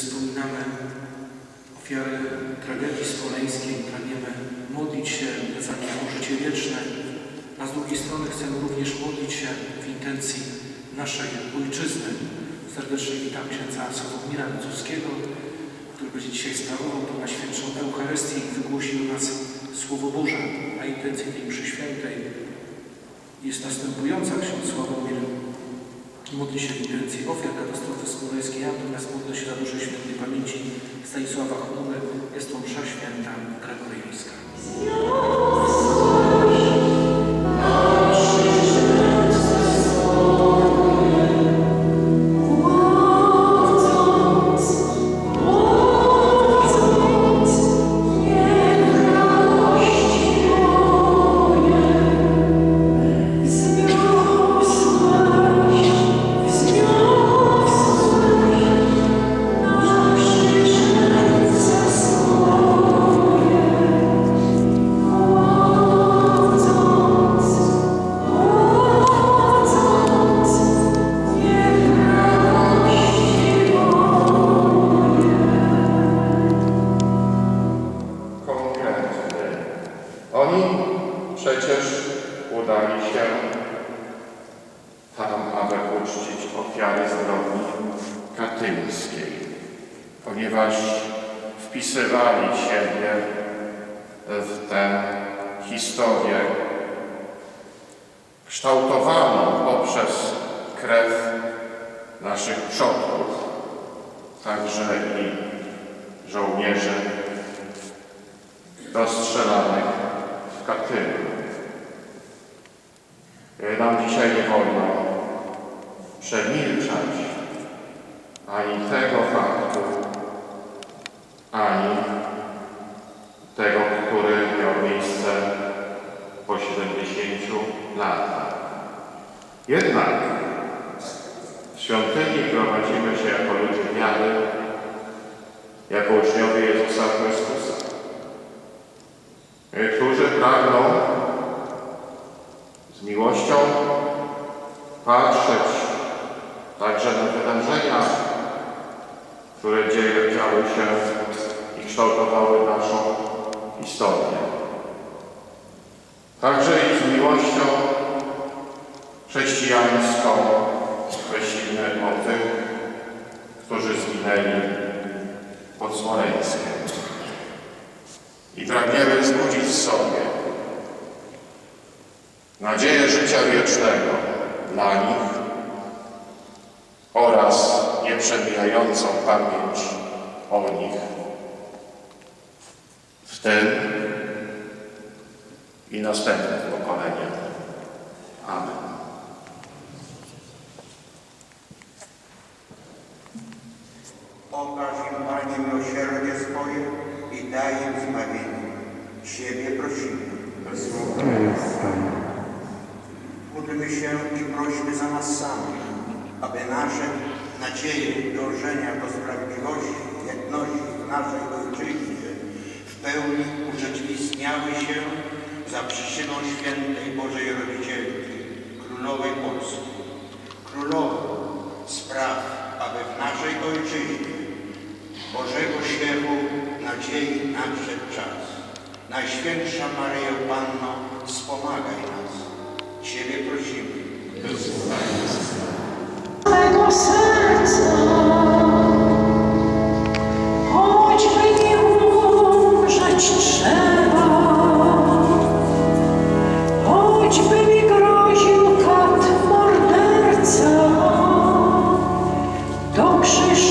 wspominamy ofiary tragedii smoleńskiej, pragniemy modlić się za o życie wieczne, a z drugiej strony chcemy również modlić się w intencji naszej ojczyzny. Serdecznie witam księdza Sławomira Nocowskiego, który będzie dzisiaj sprawował tą Najświętszą Eucharystię i wygłosi do nas Słowo Boże, a intencja tej mszy świętej jest następująca. Ksiądz Modli się w intencji ofiar katastrofy smoleńskiej, natomiast modlę się za duszę świętej pamięci Stanisława Chmury. Jest to msza święta gregoryjska. Wpisywali siebie w tę historię kształtowaną poprzez krew naszych przodków, także i żołnierzy rozstrzelanych w Katyniu. Nam dzisiaj nie wolno przemilczać ani tego faktu, ani tego, który miał miejsce po 70 latach. Jednak w świątyni prowadzimy się jako ludzie wiary, jako uczniowie Jezusa Chrystusa którzy pragną z miłością patrzeć także na wydarzenia, które dzieje, działy się kształtowały naszą historię. Także i z miłością chrześcijańską myślimy o tych, którzy zginęli pod Smoleńskiem. I pragniemy wzbudzić w sobie nadzieję życia wiecznego dla nich oraz nieprzemijającą pamięć o nich w tym i następnych pokoleniach. Amen. Okaż im, Panie, miłosierdzie swoje i daj im zbawienie. Ciebie prosimy. Módlmy się i prośmy za nas samych, aby nasze nadzieje dążenia do sprawiedliwości, jedności w naszej ojczyźnie pełni urzeczywistniały się za przyczyną świętej Bożej Rodzicielki, Królowej Polski. Królowo, spraw, aby w naszej ojczyźnie Bożego Świeru nadziei nadszedł czas. Najświętsza Maryjo Panno, wspomagaj nas. Ciebie prosimy. serca. To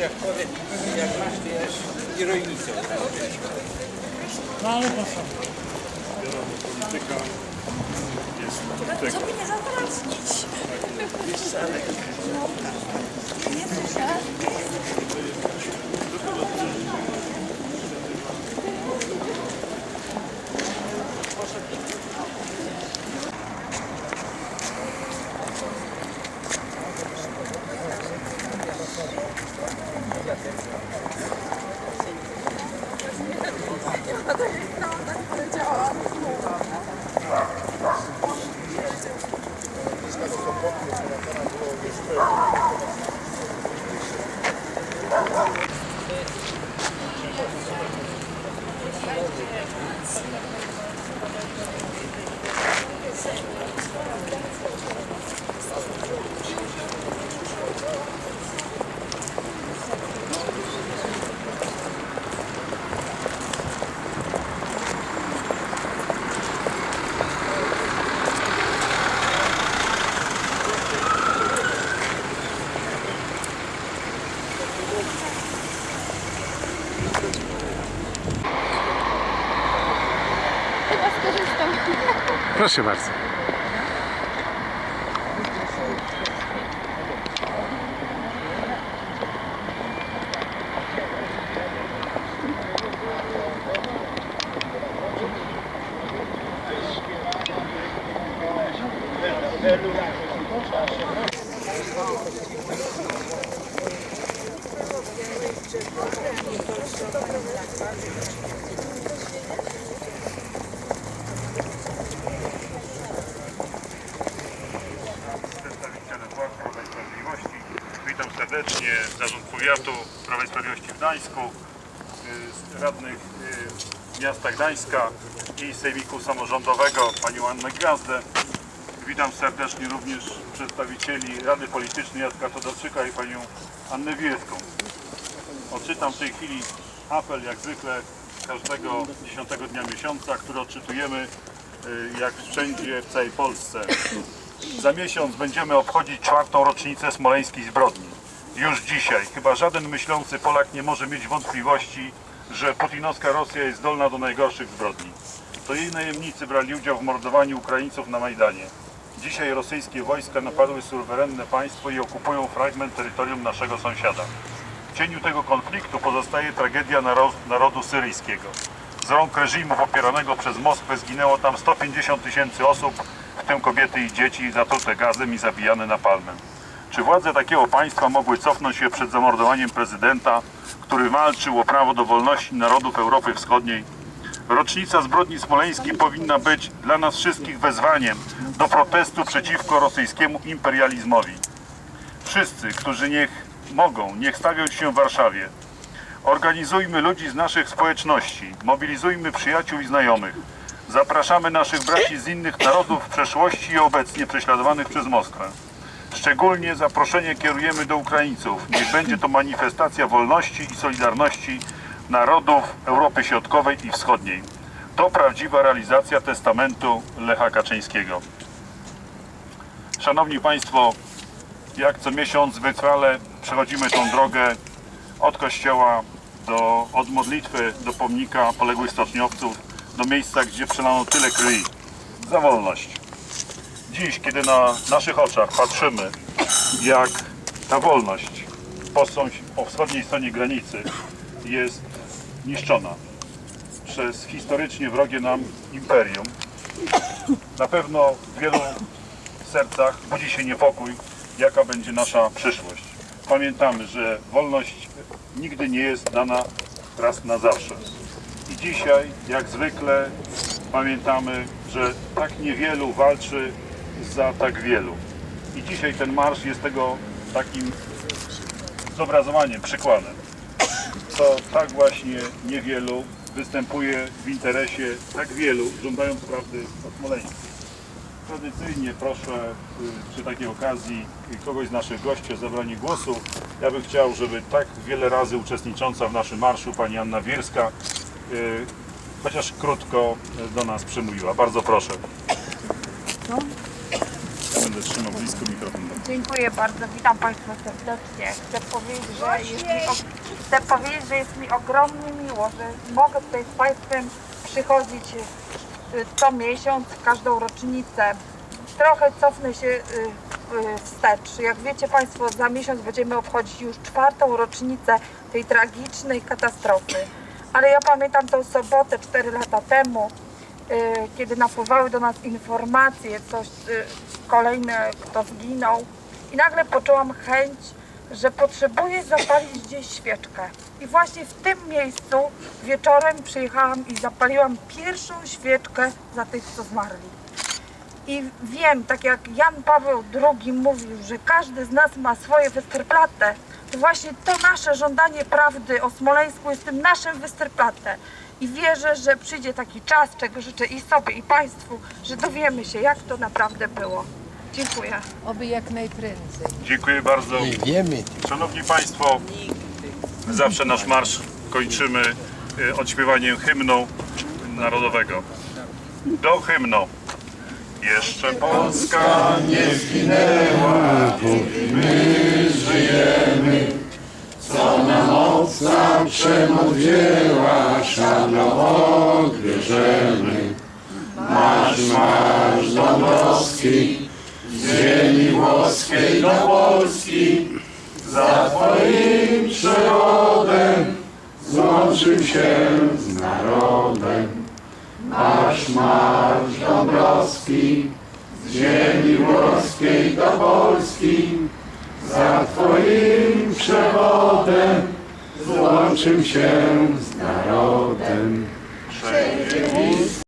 Jak powiem, jak masz, to jest i rolnicą. No ale to są. Polityka. Co by nie zadrażnić? Nie słyszę. Chyba skorzystam. Proszę bardzo. przedstawiciele władz Prawa i Sprawiedliwości. Witam serdecznie Zarząd Powiatu Prawa i Sprawiedliwości w Gdańsku, y, radnych y, miasta Gdańska i Sejmiku Samorządowego Panią Annę Gwiazdę. Witam serdecznie również przedstawicieli Rady Politycznej Jacka Todarczyka i Panią Annę Wiejską. Odczytam w tej chwili apel jak zwykle każdego 10 dnia miesiąca, który odczytujemy y, jak wszędzie w całej Polsce. Za miesiąc będziemy obchodzić czwartą rocznicę smoleńskiej zbrodni. Już dzisiaj chyba żaden myślący Polak nie może mieć wątpliwości, że putinowska Rosja jest zdolna do najgorszych zbrodni. To jej najemnicy brali udział w mordowaniu Ukraińców na Majdanie. Dzisiaj rosyjskie wojska napadły suwerenne państwo i okupują fragment terytorium naszego sąsiada. W cieniu tego konfliktu pozostaje tragedia naro- narodu syryjskiego. Z rąk reżimu popieranego przez Moskwę zginęło tam 150 tysięcy osób, w tym kobiety i dzieci zatrute gazem i zabijane napalmem. Czy władze takiego państwa mogły cofnąć się przed zamordowaniem prezydenta, który walczył o prawo do wolności narodów Europy Wschodniej? Rocznica zbrodni smoleńskiej powinna być dla nas wszystkich wezwaniem do protestu przeciwko rosyjskiemu imperializmowi. Wszyscy, którzy niech mogą, niech stawią się w Warszawie. Organizujmy ludzi z naszych społeczności, mobilizujmy przyjaciół i znajomych. Zapraszamy naszych braci z innych narodów w przeszłości i obecnie prześladowanych przez Moskwę. Szczególnie zaproszenie kierujemy do Ukraińców. Niech będzie to manifestacja wolności i solidarności narodów Europy Środkowej i Wschodniej. To prawdziwa realizacja testamentu Lecha Kaczyńskiego. Szanowni Państwo, jak co miesiąc wytrwale przechodzimy tą drogę od kościoła do, od modlitwy do pomnika poległych stoczniowców, do miejsca, gdzie przelano tyle krwi za wolność. Dziś, kiedy na naszych oczach patrzymy, jak ta wolność po, wschodniej stronie granicy jest niszczona przez historycznie wrogie nam imperium, na pewno w wielu sercach budzi się niepokój, jaka będzie nasza przyszłość. Pamiętamy, że wolność nigdy nie jest dana raz na zawsze. I dzisiaj, jak zwykle, pamiętamy, że tak niewielu walczy za tak wielu. I dzisiaj ten marsz jest tego takim zobrazowaniem, przykładem. To tak właśnie niewielu występuje w interesie tak wielu, żądając prawdy o Smoleńsku. Tradycyjnie proszę y, przy takiej okazji kogoś z naszych gości o zabranie głosu. Ja bym chciał, żeby tak wiele razy uczestnicząca w naszym marszu pani Anna Wierska y, chociaż krótko do nas przemówiła. Bardzo proszę. Trzymał blisko. Dziękuję bardzo, witam Państwa serdecznie. Chcę powiedzieć, że jest mi, chcę powiedzieć, że jest mi ogromnie miło, że mogę tutaj z Państwem przychodzić y, co miesiąc, każdą rocznicę. Trochę cofnę się y, y, wstecz. Jak wiecie Państwo, za miesiąc będziemy obchodzić już czwartą rocznicę tej tragicznej katastrofy. Ale ja pamiętam tą sobotę 4 lata temu, kiedy napływały do nas informacje, coś, y, kolejne, kto zginął. I nagle poczułam chęć, że potrzebuję zapalić gdzieś świeczkę. I właśnie w tym miejscu wieczorem przyjechałam i zapaliłam pierwszą świeczkę za tych, co zmarli. I wiem, tak jak Jan Paweł II mówił, że każdy z nas ma swoje Westerplatte, to właśnie to nasze żądanie prawdy o Smoleńsku jest tym naszym Westerplatte. I wierzę, że przyjdzie taki czas, czego życzę i sobie, i Państwu, że dowiemy się, jak to naprawdę było. Dziękuję. Oby jak najprędzej. Dziękuję bardzo. Wiemy. Szanowni Państwo, zawsze nasz marsz kończymy y, odśpiewaniem hymnu narodowego. Do hymnu. Jeszcze Polska nie zginęła, Moca przemoc wzięła, szano odbierzemy. Marsz, marsz Dąbrowski, z ziemi włoskiej do Polski, za Twoim przewodem złączył się z narodem. Marsz, marsz Dąbrowski, z ziemi włoskiej do Polski, za Twoim przewodem złączył się z narodem.